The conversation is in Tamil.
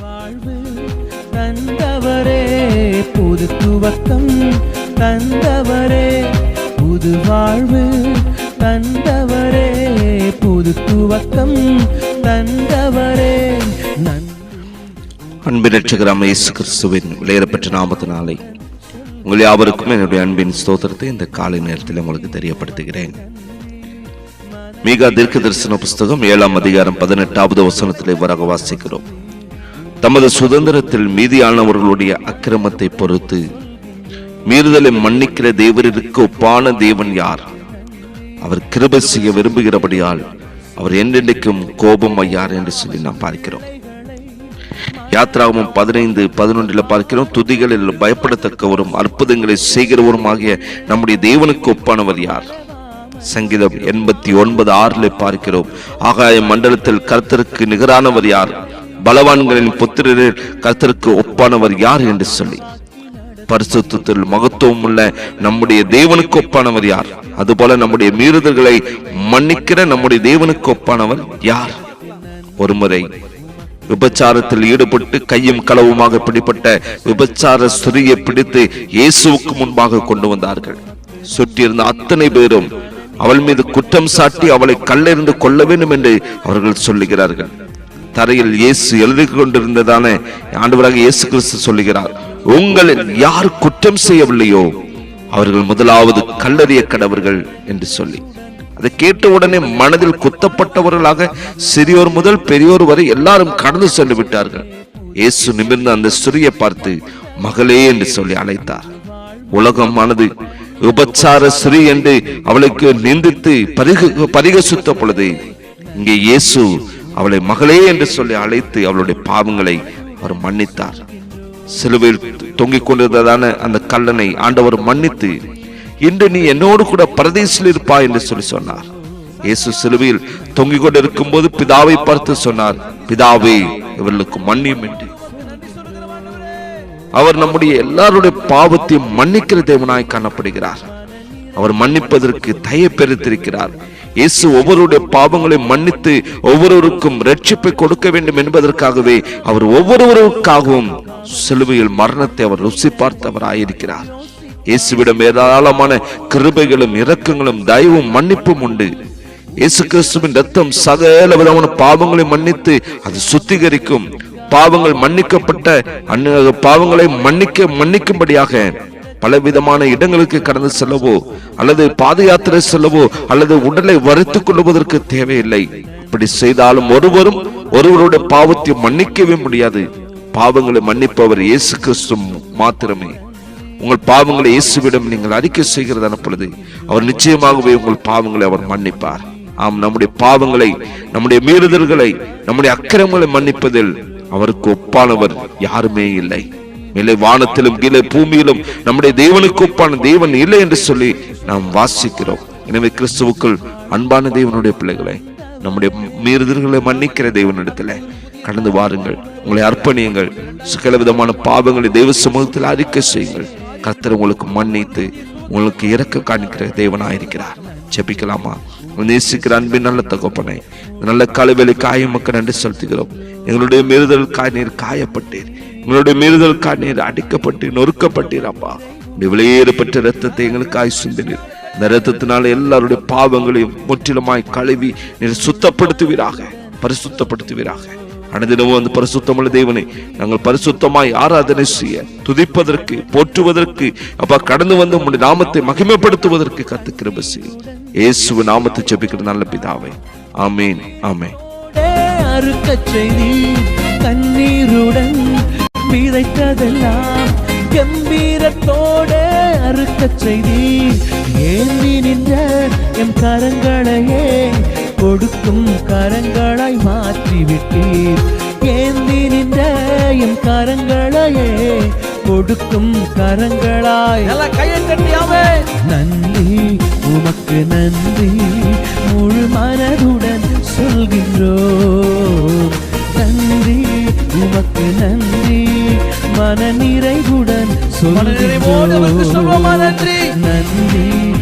வாழ்வு தந்தவரே புது துவக்கம் தந்தவரே புது வாழ்வு தந்தவரே புது துவக்கம் தந்தவரே. அன்பின் ரட்சகராம இயேசு கிறிஸ்துவின் விளையாடப்பட்ட நாமத்தினாலே உங்கள் யாவருக்கும் என்னுடைய அன்பின் ஸ்தோத்திரத்தை இந்த காலை நேரத்தில் உங்களுக்கு தெரியப்படுத்துகிறேன். மீகா தீர்க்க தரிசன புஸ்தகம் ஏழாம் அதிகாரம் பதினெட்டாவது வசனத்திலே வரக வாசிக்கிறோம். தமது சுதந்திரத்தில் மீதியானவர்களுடைய அக்கிரமத்தை பொறுத்து மீறுதலை மன்னிக்கிற தேவரிற்கு ஒப்பான தேவன் யார்? அவர் கிருப செய்ய விரும்புகிறபடியால் அவர் என்றென்றைக்கும் கோபம் ஐயார் என்று சொல்லி நாம் பார்க்கிறோம். யாத்ராவும் பதினைந்து பதினொன்றில் பார்க்கிறோம் துதிகளில் பயப்படத்தக்கவரும் அற்புதங்களை செய்கிறவரும் ஆகிய நம்முடைய தேவனுக்கு ஒப்பானவர் யார்? சங்கீதம் எண்பத்தி ஒன்பது ஆறில் பார்க்கிறோம் ஆகாய மண்டலத்தில் கர்த்தருக்கு நிகரானவர் யார்? பலவான்களின் புத்திரரில் கர்த்தருக்கு ஒப்பானவர் யார் என்று சொல்லி. பரிசுத்தத்தில் மகத்துவம் உள்ள நம்முடைய தேவனுக்கு ஒப்பானவர் யார்? அதுபோல நம்முடைய மீறுதல்களை மன்னிக்கிற நம்முடைய தேவனுக்கு ஒப்பானவர் யார்? ஒருமுறை விபச்சாரத்தில் ஈடுபட்டு கையும் களவுமாக பிடிப்பட்ட விபச்சார ஸ்திரியை பிடித்து இயேசுவுக்கு முன்பாக கொண்டு வந்தார்கள். சுற்றியிருந்த அத்தனை பேரும் அவள் மீது குற்றம் சாட்டி அவளை கல்லெறிந்து கொள்ள வேண்டும் என்று அவர்கள் சொல்லுகிறார்கள். தரையில் இயேசு எழுதி கொண்டிருந்ததான? ஆண்டவராக இயேசு கிறிஸ்து சொல்லுகிறார் உங்களில் யார் குற்றம் செய்யவில்லையோ அவர்கள் முதலாவது கல்லறிய கடவர்கள் என்று சொல்லி. அதை கேட்ட உடனே மனதில் குத்தப்பட்டவர்களாக சிறியோர் முதல் பெரியோர் வரை எல்லாரும் கடந்து சென்று விட்டார்கள். இயேசு நிமிர்ந்து அந்த சிறியை பார்த்து மகளே என்று சொல்லி அழைத்தார். உலகமானது உபச்சார ஸ்ரீ என்று அவளுக்கு நிந்தித்து பரிக பரிகசுத்த பொழுது இங்கே இயேசு அவளை மகளே என்று சொல்லி அழைத்து அவளுடைய பாவங்களை அவர் மன்னித்தார். சிலுவையில் தொங்கிக் கொண்டிருந்ததான அந்த கல்லனை ஆண்டவர் மன்னித்து இன்று நீ என்னோடு கூட பரதேசில் இருப்பாய் என்று சொல்லி சொன்னார். இயேசு சிலுவையில் தொங்கிக் கொண்டிருக்கும் போது பிதாவை பார்த்து சொன்னார் பிதாவே இவர்களுக்கு மன்னியும் என்று. அவர் நம்முடைய எல்லாருடைய பாவத்தையும் மன்னிக்கிற தேவனாய் காணப்படுகிறார். அவர் மன்னிப்பதற்கு தயப்பெருத்திருக்கிறார் இயேசு ஒவ்வொருடைய பாவங்களை மன்னித்து ஒவ்வொருவருக்கும் ரட்சிப்பை கொடுக்க வேண்டும் என்பதற்காகவே அவர் ஒவ்வொருவருக்காகவும் சிலுவையில் மரணத்தை அவர் ருசி பார்த்தவராயிருக்கிறார். இயேசுவிடம் ஏராளமான கிருபைகளும் இரக்கங்களும் தயவும் மன்னிப்பும் உண்டு. இயேசு கிறிஸ்துவின் ரத்தம் சகல விதமான பாவங்களை மன்னித்து அது சுத்திகரிக்கும். பாவங்கள் மன்னிக்கப்பட்ட அன்ன பாவங்களை மன்னிக்க மன்னிக்கும்படியாக பலவிதமான இடங்களுக்கு கடந்து செல்லவோ அல்லது பாத யாத்திரை செல்லவோ அல்லது உடலை வரைத்துக் கொள்வதற்கு தேவையில்லை. இப்படி செய்தாலும் ஒருவரும் ஒருவருடைய பாவத்தை மன்னிக்கவே முடியாது. பாவங்களை மன்னிப்பவர் இயேசு கிறிஸ்து மாத்திரமே. உங்கள் பாவங்களை இயேசுவிடம் நீங்கள் அறிக்கை செய்கிறதான பொழுது அவர் நிச்சயமாகவே உங்கள் பாவங்களை அவர் மன்னிப்பார். ஆம் நம்முடைய பாவங்களை நம்முடைய மீறுதல்களை நம்முடைய அக்கிரமங்களை மன்னிப்பதில் அவருக்கு ஒப்பானவர் யாருமே இல்லை. மேலே வானத்திலும் கீழே பூமியிலும் நம்முடைய தேவனுக்கு ஒப்பான தேவன் இல்லை என்று சொல்லி நாம் வாசிக்கிறோம். எனவே கிறிஸ்துவுக்குள் அன்பான தேவனுடைய பிள்ளைகளை நம்முடைய மீறுதல்களை மன்னிக்கிற தேவனிடத்துல கடந்து வாருங்கள். உங்களை அர்ப்பணியுங்கள். சகல விதமான பாவங்களை தெய்வ சமூகத்தில் அறிக்கை செய்யுங்கள். கர்த்தர் உங்களுக்கு மன்னித்து உங்களுக்கு இறக்க காணிக்கிற தேவனாயிருக்கிறார் ஜெபிக்கலாமா? நேசிக்கிற அன்பின் நல்ல தகப்பனை நல்ல காலவேலை காயம் மக்கள் நன்றி செலுத்துகிறோம். எங்களுடைய மீறுதல் நீர் காயப்பட்டீர். உங்களுடைய மீறுதலுக்காக நீர் அடிக்கப்பட்டு நொறுக்கப்பட்டீர் அப்பா. இந்த வெளியேறப்பட்ட ரத்தத்தை எங்களுக்காய் சிந்தினீர் இந்த ரத்தத்தினால எல்லாருடைய பாவங்களையும் முற்றிலுமாய் கழுவி நீர் சுத்தப்படுத்துவீராக பரிசுத்தப்படுத்துவீராக. அனுதினமும் அந்த பரிசுத்தமுள்ள தேவனை நாங்கள் பரிசுத்தமாய் ஆராதனை செய்ய துதிப்பதற்கு போற்றுவதற்கு அப்பா கடந்து வந்து உங்களுடைய நாமத்தை மகிமைப்படுத்துவதற்கு கத்து கிருப செய்யும். இயேசுவ நாமத்தை ஜெபிக்கிற நல்ல பிதாவை. ஆமேன் ஆமேன். அறுக்கச் செய்தி தண்ணீருடன் விதைத்ததெல்லாம் கம்பீரத்தோட அறுக்கச் செய்தி. ஏந்தி நின்ற எம் கரங்களையே கொடுக்கும் கரங்களாய் மாற்றி விட்டீர் ஏந்தி நின்ற எம் கரங்களையே கொடுக்கும் கரங்களாய் கையை கட்டியாவே நன்றி உமக்கு நன்றி. முழு மனதுடன் சொல்கின்றோம். நன்றி உமக்கு நன்றி. மன நிறைவுடன் சொல்லுவோம். நன்றி.